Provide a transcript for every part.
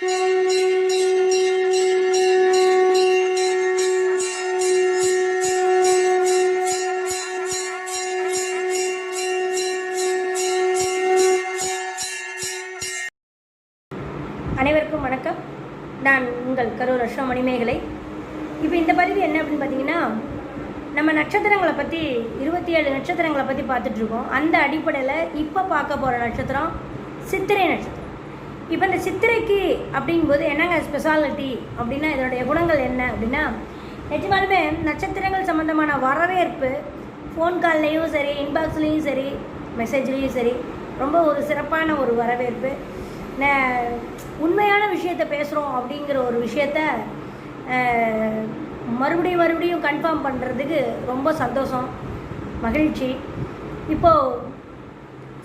அனைவருக்கும் வணக்கம். நான் உங்கள் கரூர் அஸ்வ மணிமேகலை. இப்போ இந்த பதிவு என்ன அப்படின்னு பார்த்தீங்கன்னா நம்ம நட்சத்திரங்களை பற்றி இருபத்தி ஏழு நட்சத்திரங்களை பற்றி பார்த்துட்ருக்கோம் அந்த அடிப்படையில் இப்போ பார்க்க போகிற நட்சத்திரம் சித்திரை நட்சத்திரம். இப்போ இந்த சித்திரைக்கு அப்படிங்கும்போது என்னங்க ஸ்பெஷாலிட்டி அப்படின்னா இதனுடைய குணங்கள் என்ன அப்படின்னா நிஜமாலுமே நட்சத்திரங்கள் சம்மந்தமான வரவேற்பு ஃபோன் கால்லையும் சரி இன்பாக்ஸ்லேயும் சரி மெசேஜ்லேயும் சரி ரொம்ப ஒரு சிறப்பான ஒரு வரவேற்பு. ந- உண்மையான விஷயத்த பேசுகிறோம் அப்படிங்கிற ஒரு விஷயத்த மறுபடியும் மறுபடியும் கன்ஃபார்ம் பண்ணுறதுக்கு ரொம்ப சந்தோஷம் மகிழ்ச்சி. இப்போது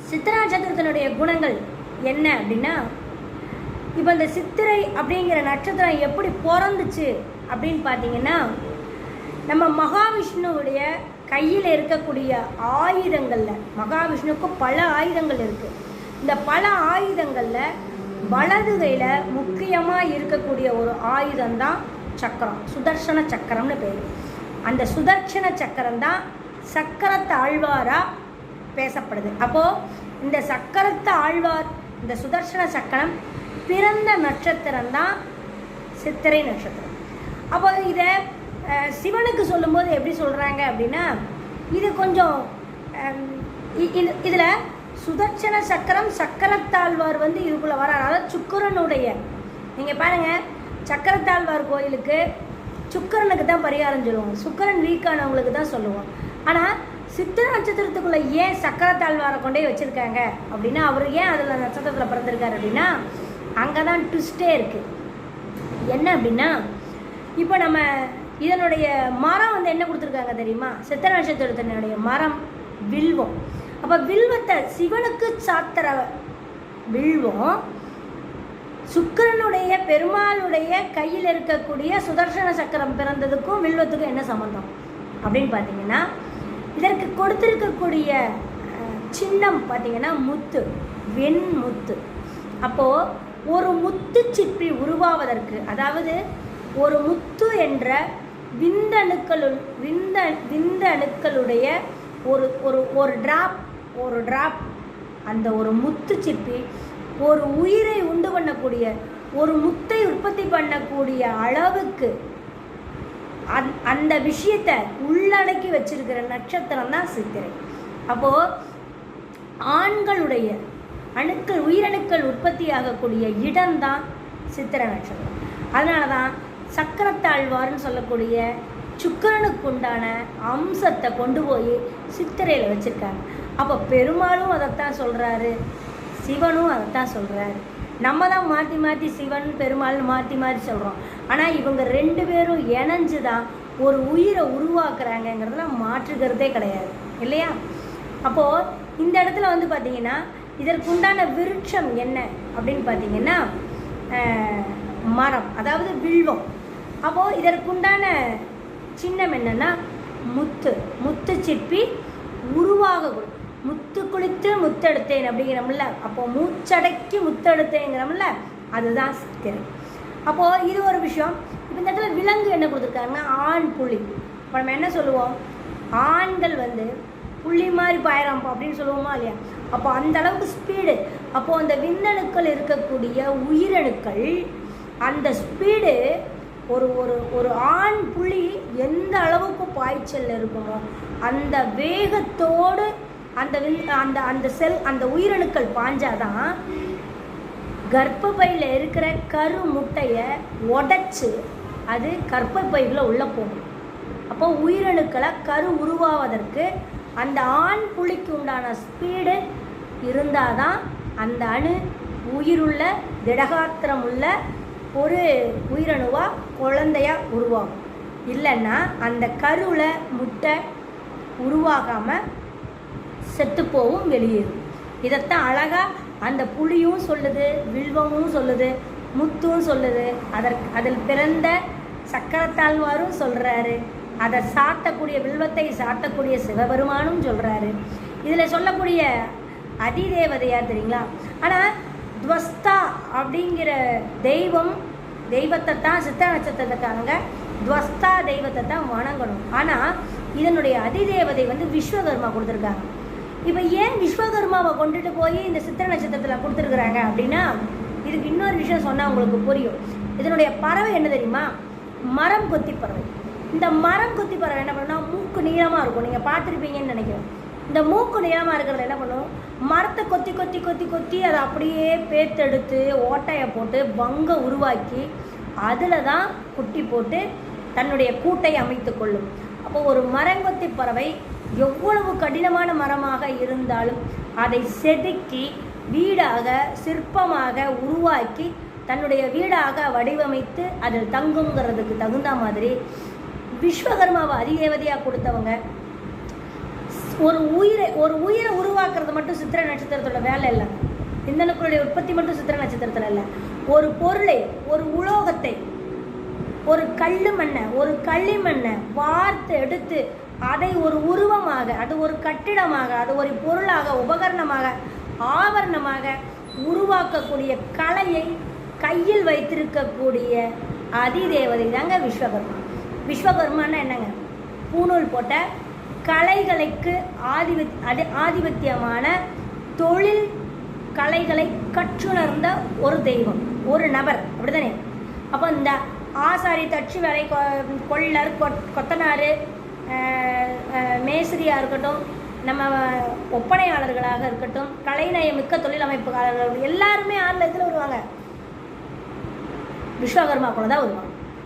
சித்திர நட்சத்திரத்தினுடைய குணங்கள் என்ன அப்படின்னா இப்போ இந்த சித்திரை அப்படிங்கிற நட்சத்திரம் எப்படி பிறந்துச்சு அப்படின்னு பார்த்தீங்கன்னா நம்ம மகாவிஷ்ணுவுடைய கையில் இருக்கக்கூடிய ஆயுதங்களில் மகாவிஷ்ணுவுக்கு பல ஆயுதங்கள் இருக்குது இந்த பல ஆயுதங்களில் வலது கையில் முக்கியமாக இருக்கக்கூடிய ஒரு ஆயுதம் தான் சக்கரம் சுதர்சன சக்கரம்னு பேர். அந்த சுதர்சன சக்கரம் தான் சக்கரத்து ஆழ்வாராக பேசப்படுது. அப்போது இந்த சக்கரத்து ஆழ்வார் இந்த சுதர்சன சக்கரம் பிறந்த நட்சத்திரம் தான் சித்திரை நட்சத்திரம். அப்போ இதை சிவனுக்கு சொல்லும்போது எப்படி சொல்கிறாங்க அப்படின்னா இது கொஞ்சம் இதில் சுதர்சன சக்கரம் சக்கரத்தாழ்வார் வந்து இதுக்குள்ளே வரார் அதாவது சுக்கரனுடைய நீங்கள் பாருங்கள் சக்கரத்தாழ்வார் கோயிலுக்கு சுக்கரனுக்கு தான் பரிகாரம் சொல்லுவோம். சுக்கரன் வீக்கானவங்களுக்கு தான் சொல்லுவோம். ஆனால் சித்திர நட்சத்திரத்துக்குள்ளே ஏன் சக்கரத்தாழ்வாரை கொண்டே வச்சுருக்காங்க அப்படின்னா அவர் ஏன் அதில் நட்சத்திரத்தில் பிறந்திருக்காரு அப்படின்னா அங்கே தான் ட்விஸ்டே இருக்குது என்ன அப்படின்னா இப்போ நம்ம இதனுடைய மரம் வந்து என்ன கொடுத்துருக்காங்க தெரியுமா? சித்திர நட்சத்திரத்தினுடைய மரம் வில்வம். அப்போ வில்வத்தை சிவனுக்கு சாத்திர வில்வம் சுக்கிரனுடைய பெருமாளுடைய கையில் இருக்கக்கூடிய சுதர்சன சக்கரம் பிறந்ததுக்கும் வில்வத்துக்கும் என்ன சம்மந்தம் அப்படின்னு பார்த்தீங்கன்னா இதற்கு கொடுத்துருக்கக்கூடிய சின்னம் பார்த்தீங்கன்னா முத்து வெண்முத்து. அப்போது ஒரு முத்து சிப்பி உருவாவதற்கு அதாவது ஒரு முத்து என்ற விந்தணுக்களுள் விந்த விந்தணுக்களுடைய ஒரு ஒரு ஒரு டிராப் ஒரு டிராப் அந்த ஒரு முத்து சிப்பி ஒரு உயிரை உண்டு பண்ணக்கூடிய ஒரு முத்தை உற்பத்தி பண்ணக்கூடிய அளவுக்கு அந் அந்த விஷயத்தை உள்ளடக்கி வச்சிருக்கிற நட்சத்திரம் தான் சித்திரை. அப்போது ஆண்களுடைய அணுக்கள் உயிரணுக்கள் உற்பத்தி ஆகக்கூடிய இடம்தான் சித்திரை நட்சத்திரம் அதனால தான் சக்கரத்தாழ்வார்னு சொல்லக்கூடிய சுக்கிரனுக்கு உண்டான அம்சத்தை கொண்டு போய் சித்திரையில் வச்சுருக்காங்க. அப்போ பெருமாளும் அதைத்தான் சொல்கிறாரு சிவனும் அதைத்தான் சொல்கிறாரு நம்ம தான் மாற்றி மாற்றி சிவன் பெருமாள்னு மாற்றி மாற்றி சொல்கிறோம் ஆனால் இவங்க ரெண்டு பேரும் இணைஞ்சு தான் ஒரு உயிரை உருவாக்குறாங்கங்கிறதுல மாற்றுகிறதே கிடையாது. இல்லையா? அப்போது இந்த இடத்துல வந்து பார்த்தீங்கன்னா இதற்குண்டான விருட்சம் என்ன அப்படின்னு பார்த்தீங்கன்னா மரம் அதாவது வில்வம். அப்போது இதற்குண்டான சின்னம் என்னன்னா முத்து. முத்து சிற்பி உருவாக முத்து குளித்து முத்தெடுத்தேன் அப்படிங்கிறோம்ல. அப்போது மூச்சடக்கி முத்தெடுத்தேங்கிறோம்ல அதுதான் சித்திரை. அப்போது இது ஒரு விஷயம். இப்போ இந்த இடத்துல விலங்கு என்ன கொடுத்துருக்காங்கன்னா ஆண் புலி. இப்போ நம்ம என்ன சொல்லுவோம்? ஆண்கள் வந்து புள்ளி மாதிரி பாயிரம் அப்படின்னு சொல்லுவோமா இல்லையா? அப்போ அந்த அளவுக்கு ஸ்பீடு அப்போது அந்த விண்ணணுக்கள் இருக்கக்கூடிய உயிரணுக்கள் அந்த ஸ்பீடு ஒரு ஒரு ஒரு ஆண் புலி எந்த அளவுக்கு பாய்ச்சல் இருக்குமோ அந்த வேகத்தோடு அந்த வில் அந்த அந்த செல் அந்த உயிரணுக்கள் பாஞ்சாதான் கர்ப்பப்பையில் இருக்கிற கரு முட்டையை உடைச்சு அது கர்ப்பப்பைக்குள்ளே உள்ளே போகும். அப்போ உயிரணுக்களை கரு உருவாவதற்கு அந்த ஆண் புலிக்கு உண்டான ஸ்பீடு இருந்தால் தான் அந்த அணு உயிருள்ள திடகாத்திரம் உள்ள ஒரு உயிரணுவாக குழந்தையா உருவாகும். இல்லைன்னா அந்த கருவில் முட்டை உருவாகாமல் செத்துப்போவும் வெளியேறும். இதைத்தான் அழகாக அந்த புலியும் சொல்லுது வில்வமும் சொல்லுது முத்தும் சொல்லுது. அதற்கு அதில் பிறந்த சக்கரத்தாழ்வாரும் சொல்கிறாரு அதை சாத்தக்கூடிய வில்வத்தை சாத்தக்கூடிய சிவபெருமானும் சொல்கிறாரு இதில் சொல்லக்கூடிய அதிதேவதையார் தெரியுங்களா? ஆனால் துவஸ்தா அப்படிங்கிற தெய்வம் தெய்வத்தை தான் சித்த நட்சத்திரத்துக்காரங்க துவஸ்தா தெய்வத்தை தான் வணங்கணும். ஆனால் இதனுடைய அதிதேவதை வந்து விஸ்வகர்மா கொடுத்துருக்காங்க. இப்போ ஏன் விஸ்வகர்மாவை கொண்டுட்டு போய் இந்த சித்திர நட்சத்திரத்தில் கொடுத்துருக்குறாங்க அப்படின்னா இதுக்கு இன்னொரு விஷயம் சொன்னால் உங்களுக்கு புரியும். இதனுடைய பறவை என்ன தெரியுமா? மரம் கொத்தி பறவை. இந்த மரம் குத்தி பறவை என்ன பண்ணுன்னா மூக்கு நீளமாக இருக்கும். நீங்கள் பார்த்துருப்பீங்கன்னு நினைக்கிறேன். இந்த மூக்கு நீளமாக இருக்கிறது என்ன பண்ணும்? மரத்தை கொத்தி கொத்தி கொத்தி கொத்தி அதை அப்படியே பேத்தெடுத்து ஓட்டையை போட்டு வங்க உருவாக்கி அதில் தான் குட்டி போட்டு தன்னுடைய கூட்டை அமைத்து கொள்ளும். அப்போ ஒரு மரங்கொத்தி பறவை எவ்வளவு கடினமான மரமாக இருந்தாலும் அதை செதுக்கி வீடாக சிற்பமாக உருவாக்கி தன்னுடைய வீடாக வடிவமைத்து அதில் தங்குங்கிறதுக்கு தகுந்த மாதிரி விஸ்வகர்மாவை அதிதேவதையாக கொடுத்தவங்க. ஒரு உயிரை ஒரு உயிரை உருவாக்குறது மட்டும் சித்திர நட்சத்திரத்தோட வேலை இல்லை. இந்தனுக்களுடைய உற்பத்தி மட்டும் சித்திர நட்சத்திரத்தில் இல்லை. ஒரு பொருளை ஒரு உலோகத்தை ஒரு கல் மண்ணை ஒரு களிமண்ணை வார்த்து எடுத்து அதை ஒரு உருவமாக அது ஒரு கட்டிடமாக அது ஒரு பொருளாக உபகரணமாக ஆவரணமாக உருவாக்கக்கூடிய கலையை கையில் வைத்திருக்கக்கூடிய அதிதேவதை தாங்க விஸ்வகர்மா. விஸ்வகர்மான்னா என்னங்க? பூநூல் போட்ட கலைகளுக்கு ஆதிபத் அதி ஆதிபத்தியமான தொழில் கலைகளை கற்றுணர்ந்த ஒரு தெய்வம் ஒரு நபர். அப்படிதானே அப்போ இந்த ஆசாரி தச்சு வேலை கொ- கொள்ளர் கொத் கொத்தனார் மேஸ்திரியாக இருக்கட்டும் நம்ம ஒப்பனையாளர்களாக இருக்கட்டும் கலைநயமிக்க தொழில் அமைப்புகாரர்கள் எல்லாருமே ஆறில் இதில் வருவாங்க. விஸ்வகர்மா கூட தான் வருவாங்க.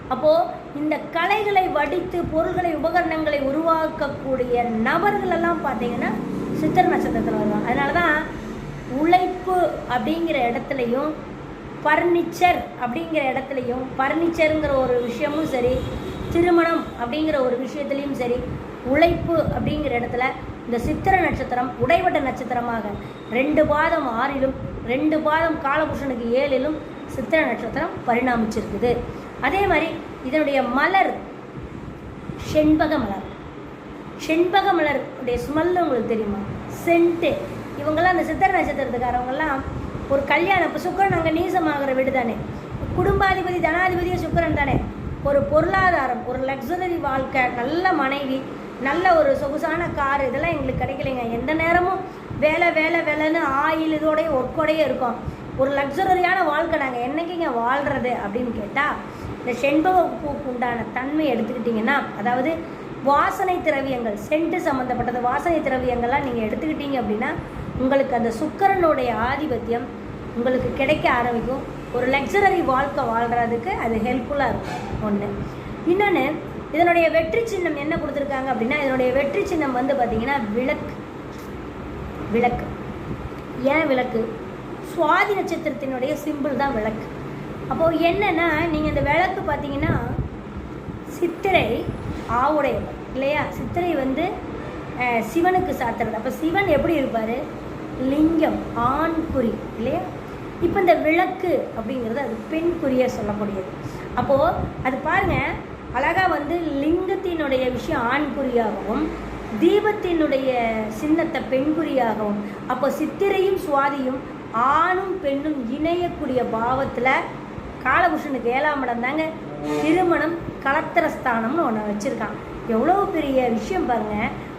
அப்போது இந்த கலைகளை வடித்து பொருள்களை உபகரணங்களை உருவாக்கக்கூடிய நபர்கள் எல்லாம் பார்த்தீங்கன்னா சித்திர நட்சத்திரத்தில் வருவாங்க. அதனால தான் உழைப்பு அப்படிங்கிற இடத்துலையும் பர்னிச்சர் அப்படிங்கிற இடத்துலையும் பர்னிச்சருங்கிற ஒரு விஷயமும் சரி திருமணம் அப்படிங்கிற ஒரு விஷயத்துலையும் சரி உழைப்பு அப்படிங்கிற இடத்துல இந்த சித்திர நட்சத்திரம் உடைவட்ட நட்சத்திரமாக ரெண்டு பாதம் ஆறிலும் ரெண்டு பாதம் காலபுருஷனுக்கு ஏழிலும் சித்திர நட்சத்திரம் பரிணாமிச்சிருக்குது. அதே மாதிரி இதனுடைய மலர் செண்பக மலர். செண்பக மலர் உடைய ஸ்மெல் உங்களுக்கு தெரியுமா? சென்ட்டு இவங்கெல்லாம் அந்த சித்திர நட்சத்திரத்துக்காரவங்கெல்லாம் ஒரு கல்யாணம் இப்போ சுக்கரன் அங்கே நீசமாகிற வீடு தானே. குடும்பாதிபதி தனாதிபதியும் சுக்கரன் தானே. ஒரு பொருளாதாரம் ஒரு லக்ஸரி வாழ்க்கை நல்ல மனைவி நல்ல ஒரு சொகுசான கார் இதெல்லாம் எங்களுக்கு கிடைக்கலைங்க. எந்த நேரமும் வேலை வேலை வேலைன்னு ஆயில் இதோடய ஒர்க்கோடையே இருக்கும். ஒரு லக்ஸரியான வாழ்க்கை நாங்கள் என்னைக்குங்க வாழ்கிறது அப்படின்னு கேட்டால் இந்த செண்பக பூக்கு உண்டான தன்மை எடுத்துக்கிட்டிங்கன்னா அதாவது வாசனை திரவியங்கள் சென்ட்டு சம்மந்தப்பட்டது வாசனை திரவியங்கள்லாம் நீங்கள் எடுத்துக்கிட்டீங்க அப்படின்னா உங்களுக்கு அந்த சுக்கரனுடைய ஆதிபத்தியம் உங்களுக்கு கிடைக்க ஆரம்பிக்கும். ஒரு லக்ஸரரி வாழ்க்கை வாழ்கிறதுக்கு அது ஹெல்ப்ஃபுல்லாக இருக்கும். ஒன்று இன்னொன்று இதனுடைய வெற்றி சின்னம் என்ன கொடுத்துருக்காங்க அப்படின்னா இதனுடைய வெற்றி சின்னம் வந்து பார்த்தீங்கன்னா விளக்கு. விளக்கு. ஏன் விளக்கு? சுவாதி நட்சத்திரத்தினுடைய சிம்பிள் தான் விளக்கு. அப்போது என்னென்னா நீங்கள் இந்த விளக்கு பார்த்தீங்கன்னா சித்திரை ஆவுடையவர் இல்லையா? சித்திரை வந்து சிவனுக்கு சாத்துறது அப்போ சிவன் எப்படி இருப்பார்? லிங்கம் ஆண் குறி இல்லையா? இப்போ இந்த விளக்கு அப்படிங்கிறது அது பெண் குறியாக சொல்லக்கூடியது. அப்போது அது பாருங்கள் அழகாக வந்து லிங்கத்தினுடைய விஷயம் ஆண் குறியாகவும் தீபத்தினுடைய சின்னத்தை பெண்குறியாகவும் அப்போ சித்திரையும் சுவாதியும் ஆணும் பெண்ணும் இணையக்கூடிய பாவத்தில் காலபுருஷனுக்கு ஏழாம் இடம் தாங்க. திருமணம் கலத்திரஸ்தானம்னு ஒன்று வச்சுருக்கான். எவ்வளோ பெரிய விஷயம் பாருங்க.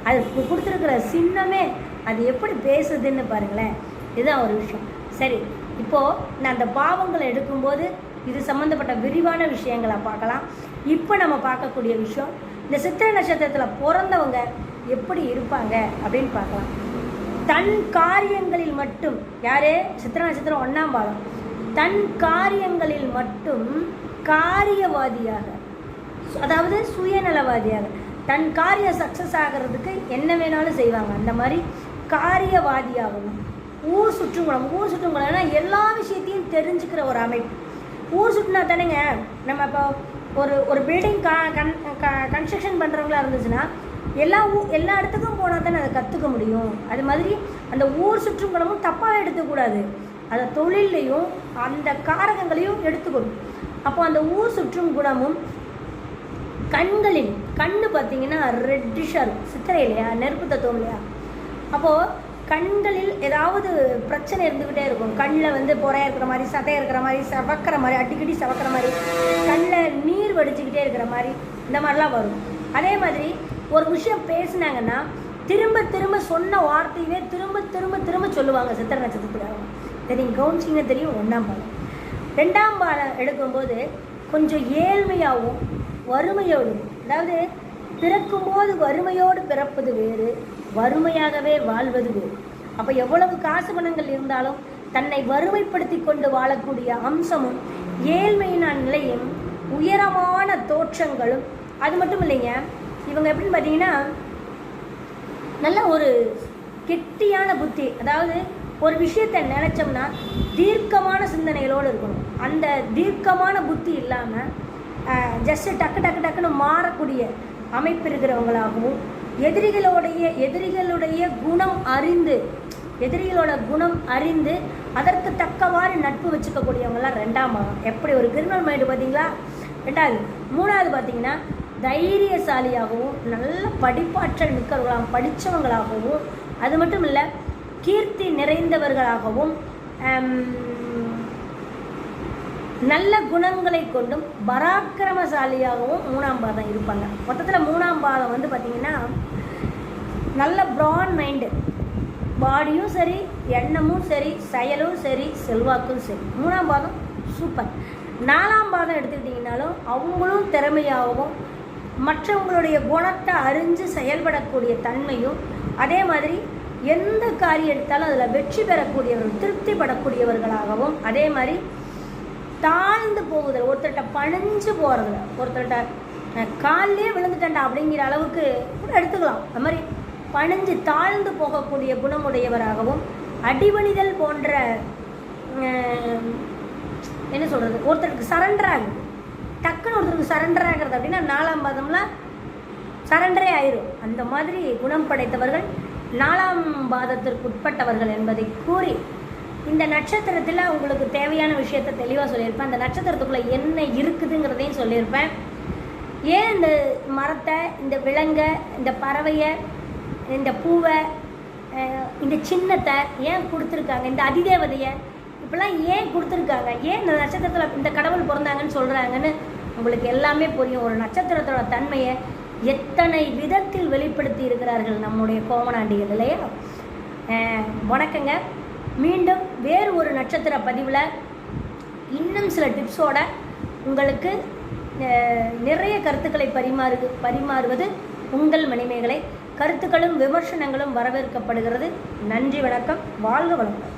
அது கொடுத்துருக்குற சின்னமே அது எப்படி பேசுதுன்னு பாருங்களேன். இதுதான் ஒரு விஷயம். சரி இப்போது நான் அந்த பாவங்களை எடுக்கும்போது இது சம்மந்தப்பட்ட விரிவான விஷயங்களை பார்க்கலாம். இப்போ நம்ம பார்க்கக்கூடிய விஷயம் இந்த சித்திரை நட்சத்திரத்தில் பிறந்தவங்க எப்படி இருப்பாங்க அப்படின்னு பார்க்கலாம். தன் காரியங்களில் மட்டும் யாரு? சித்திர நட்சத்திரம் ஒன்றாம் பாலம் தன் காரியங்களில் மட்டும் காரியவாதியாக சு- அதாவது சுயநலவாதியாக தன் காரியம் சக்ஸஸ் ஆகிறதுக்கு என்ன வேணாலும் செய்வாங்க. அந்த மாதிரி காரியவாதியாகவும் ஊர் சுற்றுங்குளம் ஊர் சுற்றுங்குளம்னா எல்லா விஷயத்தையும் தெரிஞ்சுக்கிற ஒரு அமைப்பு. ஊர் சுற்றுனா தானேங்க நம்ம இப்போ ஒரு ஒரு பில்டிங் கா கன் கன்ஸ்ட்ரக்ஷன் பண்ணுறவங்களா இருந்துச்சுன்னா எல்லா ஊ எல்லா இடத்துக்கும் போனால் தானே அதை கற்றுக்க முடியும். அது மாதிரி அந்த ஊர் சுற்றுங்குளமும் தப்பாக எடுத்துக்கூடாது. அதை தொழில்லையும் அந்த காரகங்களையும் எடுத்துக்கணும். அப்போ அந்த ஊர் சுற்றும் குணமும் கண்களின் கண்ணு பார்த்தீங்கன்னா ரெட்டிஷாக இருக்கும். சித்திரை இல்லையா? நெருப்பு தத்துவம் இல்லையா? அப்போது கண்களில் ஏதாவது பிரச்சனை இருந்துக்கிட்டே இருக்கும். கண்ணில் வந்து புறையா இருக்கிற மாதிரி சதை இருக்கிற மாதிரி சவக்கிற மாதிரி அடிக்கடி சவக்கிற மாதிரி கண்ணில் நீர் வடிச்சுக்கிட்டே இருக்கிற மாதிரி இந்த மாதிரிலாம் வரும். அதே மாதிரி ஒரு விஷயம் பேசினாங்கன்னா திரும்ப திரும்ப சொன்ன வார்த்தையவே திரும்ப திரும்ப திரும்ப சொல்லுவாங்க சித்திர நட்சத்திரத்துக்காக. தெரியும் நீங்கள் தெரியும் ஒன்றாம் பாடம். ரெண்டாம் பாடம் எடுக்கும்போது கொஞ்சம் ஏழ்மையாகவும் வறுமையோடு அதாவது பிறக்கும்போது வறுமையோடு பிறப்பது வேறு வறுமையாகவே வாழ்வது வேறு. அப்போ எவ்வளவு காசு பணங்கள் இருந்தாலும் தன்னை வறுமைப்படுத்தி கொண்டு வாழக்கூடிய அம்சமும் ஏழ்மையினான் நிலையும் உயரமான தோற்றங்களும் அது மட்டும் இல்லைங்க இவங்க எப்படின்னு பார்த்தீங்கன்னா நல்ல ஒரு கெட்டியான புத்தி. அதாவது ஒரு விஷயத்தை நினச்சோம்னா தீர்க்கமான சிந்தனைகளோடு இருக்கணும். அந்த தீர்க்கமான புத்தி இல்லாமல் ஜஸ்ட்டு டக்கு டக்கு டக்குன்னு மாறக்கூடிய அமைப்பு இருக்கிறவங்களாகவும் எதிரிகளுடைய எதிரிகளுடைய குணம் அறிந்து எதிரிகளோட குணம் அறிந்து அதற்கு தக்கவாறு நட்பு வச்சுக்கக்கூடியவங்களாம் ரெண்டாம் எப்படி? ஒரு கிரிமினல் மைண்டு பார்த்தீங்களா ரெண்டாவது மூணாவது பார்த்தீங்கன்னா தைரியசாலியாகவும் நல்ல படிப்பாற்றல் மிக்கவர்களாகவும் படித்தவங்களாகவும் அது மட்டும் இல்லை கீர்த்தி நிறைந்தவர்களாகவும் நல்ல குணங்களை கொண்டும் பராக்கிரமசாலியாகவும் மூணாம் பாதம் இருப்பாங்க. மொத்தத்தில் மூணாம் பாதம் வந்து பார்த்திங்கன்னா நல்ல ப்ராட் மைண்டு பாடியும் சரி எண்ணமும் சரி செயலும் சரி செல்வாக்கும் சரி. மூணாம் பாதம் சூப்பர் நாலாம் பாதம் எடுத்துக்கிட்டிங்கனாலும் அவங்களும் திறமையாகவும் மற்றவங்களுடைய குணத்தை அறிஞ்சு செயல்படக்கூடிய தன்மையும் அதே மாதிரி எந்த காரியம் எடுத்தாலும் அதில் வெற்றி பெறக்கூடியவர்கள் திருப்திப்படக்கூடியவர்களாகவும் அதே மாதிரி தாழ்ந்து போகுதல் ஒருத்தர்கிட்ட பணிஞ்சு போகிறதுல ஒருத்தர்கிட்ட காலிலே விழுந்துட்டேன்டா அப்படிங்கிற அளவுக்கு கூட எடுத்துக்கலாம். அது மாதிரி பணிஞ்சு தாழ்ந்து போகக்கூடிய குணமுடையவராகவும் அடிபணிதல் போன்ற என்ன சொல்கிறது ஒருத்தருக்கு சரண்டர் ஆகுது டக்குன்னு ஒருத்தருக்கு சரண்டர் ஆகிறது அப்படின்னா நாலாம் பாதம்லாம் சரண்டரே ஆயிரும். அந்த மாதிரி குணம் படைத்தவர்கள் நாலாம் பாதத்திற்கு உட்பட்டவர்கள் என்பதை கூறி இந்த நட்சத்திரத்தில் உங்களுக்கு தேவையான விஷயத்தை தெளிவாக சொல்லியிருப்பேன். அந்த நட்சத்திரத்துக்குள்ளே என்ன இருக்குதுங்கிறதையும் சொல்லியிருப்பேன். ஏன் இந்த மரத்தை இந்த விலங்கை இந்த பறவையை இந்த பூவை இந்த சின்னத்தை ஏன் கொடுத்துருக்காங்க? இந்த அதிதேவதையை இப்பெல்லாம் ஏன் கொடுத்துருக்காங்க? ஏன் இந்த நட்சத்திரத்தில் இந்த கடவுள் பிறந்தாங்கன்னு சொல்கிறாங்கன்னு உங்களுக்கு எல்லாமே புரியும். ஒரு நட்சத்திரத்தோட தன்மையை எத்தனை விதத்தில் வெளிப்படுத்தி இருக்கிறார்கள் நம்முடைய கோமனாண்டிகள் இல்லையா? வணக்கங்க. மீண்டும் வேறு ஒரு நட்சத்திர பதிவில் இன்னும் சில டிப்ஸோட உங்களுக்கு நிறைய கருத்துக்களை பரிமாறு பரிமாறுவது உங்கள் மணிமேகலை. கருத்துக்களும் விமர்சனங்களும் வரவேற்கப்படுகிறது. நன்றி வணக்கம். வாழ்க வளமுடன்.